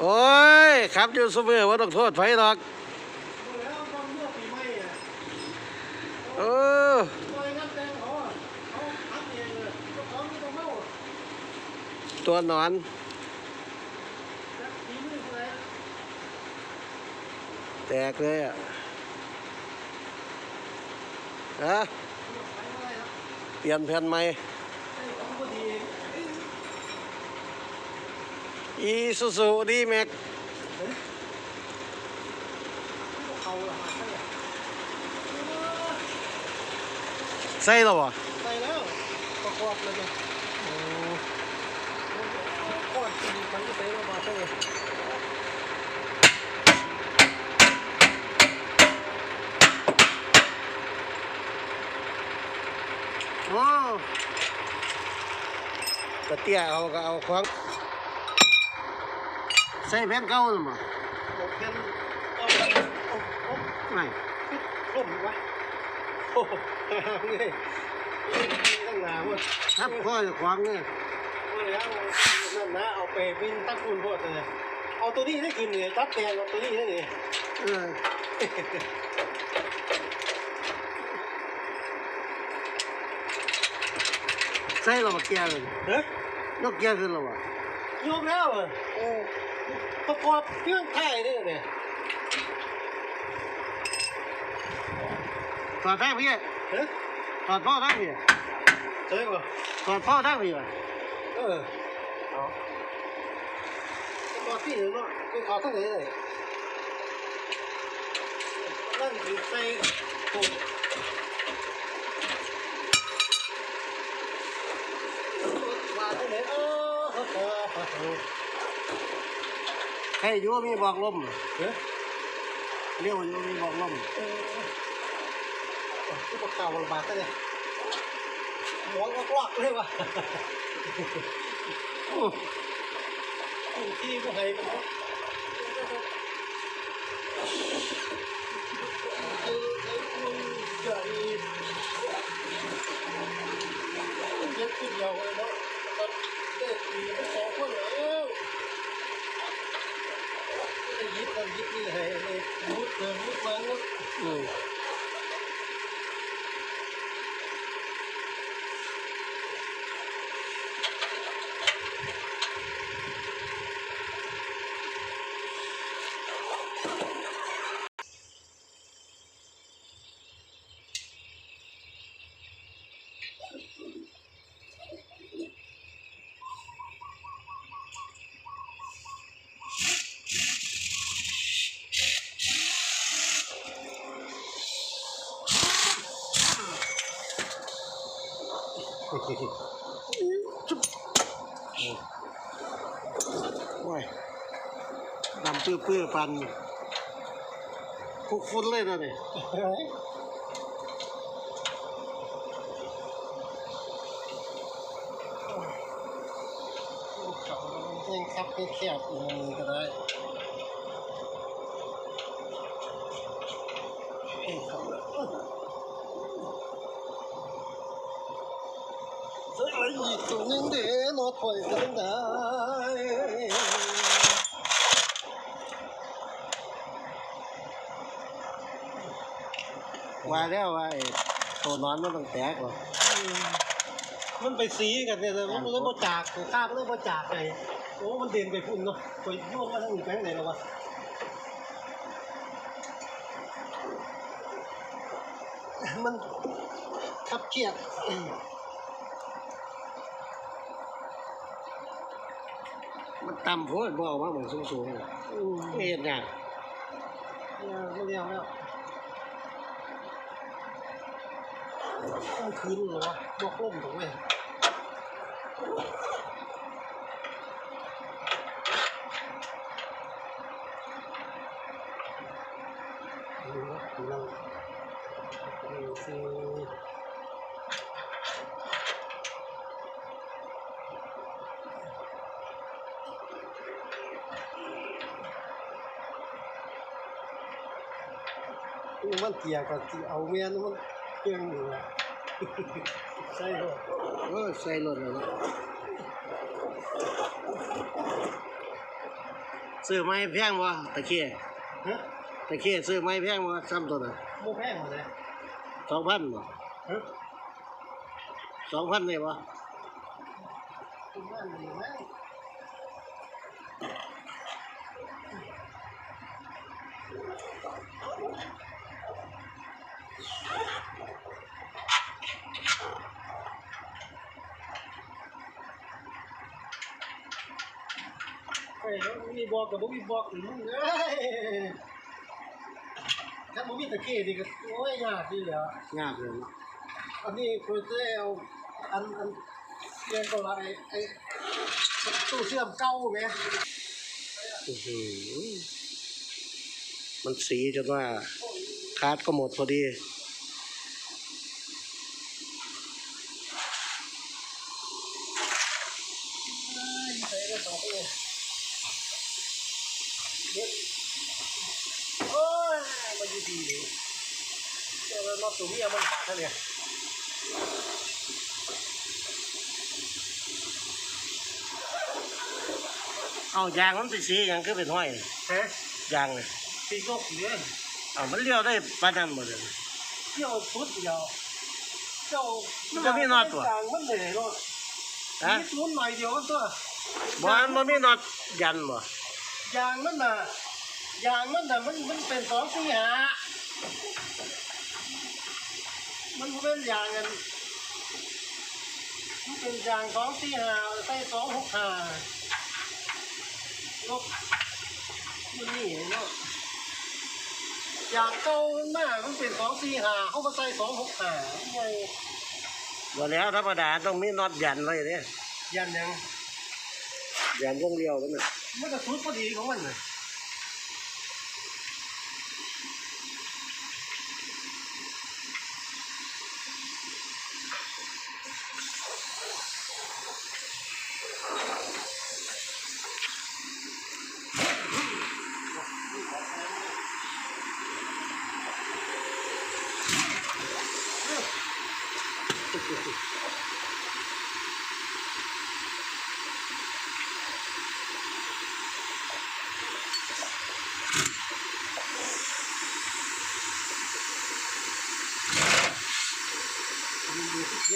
โอ้ยครับอยู่เสมอว่าต้องโทษไฟหรอกแล้วตอนเมื่อปีใหม่อะเออซอยงานแต่งเขาอะเขาทักเองเลยเจ้าขออตัวนอนแตกเลยอะฮะเมื่อไรครับเปลี่ยนแผ่นใหม่ ไอ้ของพอดี อีซูซูดีแม็กเขาละมาใช่ไหมใส่แล้วบ่ใส่แล้วประกอบเลยเนี่ยก้อนกินมันก็ใส่มาบาใช่ไหมโอ้กระเตี้ยเอาก็เอาของ ใส่แผ่นเก่าหรือเปล่าโอเคเอาเอาเอาไม่ล่มวะโอ้โหนี่ตั้งนานวะครับพ่อจะขวางเนี่ยว่าแล้วนั่นนะเอาไปวิ่งตั้งคุณพวดเลยเอาตัวนี้ได้กินเลยจับแตงเอาตัวนี้ได้เลยเออใส่แล้วบ่เกียร์เลยเฮ้ยยกเกียร์ขึ้นแล้วบ่ยกแล้วเหรอโอ้ ประกอบเครื่องไทยได้เนี่ยถอดทางพี่เฮ้ยถอดพ่อทางพี่เจ๊ป่ะถอดพ่อทางพี่ว่ะเออเอาประกอบที่หนึ่งเนาะคือเขาทั้งไหนเลยนั่นคือใส่ถุงมาทั้งไหนเออเออเออ ใครอยู่มีบอกลมเฮ้ยเลี้ยวอยู่มีบอกลมเออที่ประกอบลำบากกันเลยหมอนก็กวักเลยว่ะอู้ที่ผู้ให้เป็นใหญ่เย็บขึ้นยาวเลยเนาะตอนเด็กปีมันสองคนแล้วยิบกันยิบนี่ให้เลยมุดเดินมุดวางมุด อืม โอ้ยดำปื้อๆปันคุกฟุ้นเลยนะเนี่เองครับแคบๆอย่างนี้ก็ได้เองครับเฮ้ยอีกตัวหนึง เด้รอถอยกันได้ว่าแล้วว่าไอ้ตัวนอนมันต้องแตกว่ะมันไปสีกันเนี่ยเลยมันเลยบ่จากข้ามันเลยบ่จากไงโอ้มันเด่นไปพุ่นเนาะไปย่วงมาทั้งอีกแบงค์ไหนแล้ววะมันขับเคียด มันต่ำโพดบ่เอามาเหมือนสูงๆเลยอืมไม่เห็นไงเนี่ยไม่เรียวแล้วกลางคืนเหรอวะบวกล่มถูกไหมดูนะดูนั่งดูสิ มันเกี่ยกับที่เอาเมียนมันเครื่องอยู่อะใช่เหรอเออใส่รถเลยนะซื้อไม้แพงวะตะเคียฮะตะเคียซื้อไม้แพงวะซ้ำตัวน่ะโมแพงหมดเลยสองพันบ่ฮะสองพันได้บ่คุณว่าดีไหมเฮ้ย มีบอกกับบ่มีบอกอีกมึงเอ้ยถ้าบ่มีตะเกียดีก็โอ้ยยากดีแหล้วยากเลยเนาะอันนี้คือจะเอาอันอันเรียนตัวอะไรไอ้ตู้เชื่อมเก้าไหมอื้อหือมันสีจนว่าคาร์ดก็หมดพอดีใส่กันต่อไปเลยเด็ดโอ้ย มันดีดีเจ้ารอบตัวเมียมันขาดแล้วเนี่ยเอายางมันสิสีหยังคือเป็นห้อยฮะยางเลยตีโลกอยู่เนี่ยเอามันเลี้ยวได้ปานนั้นหมดเลยเที่ยวฟุตเดียวเจ้ามันบ่มีน็อตว่ะกลางมันเหนื่อยเนาะฮะมีศูนย์หน่อยเดียวก็ตัวบ่อันบ่มีน็อตยันบ่ยางมันน่ะ ยางมันน่ะมันมันเป็นสองสี่หามันบ่เป็นยางกันมันเป็นยางสองสี่หาใส่สองหกหาลบมันนี่เนาะยางเก่ามันมามันเป็นสองสี่หาเขามาใส่สองหกหาไงบ่แล้วธรรมดาต้องมีน็อตยันไว้เด้ยันยังยันวงเลี้ยวนั่นน่ะมันก็สุดพอดีของมันเลย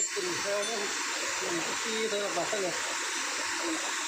มีเย็บเป็นเท่านั้นเป็นที่เท่าบัตรเลย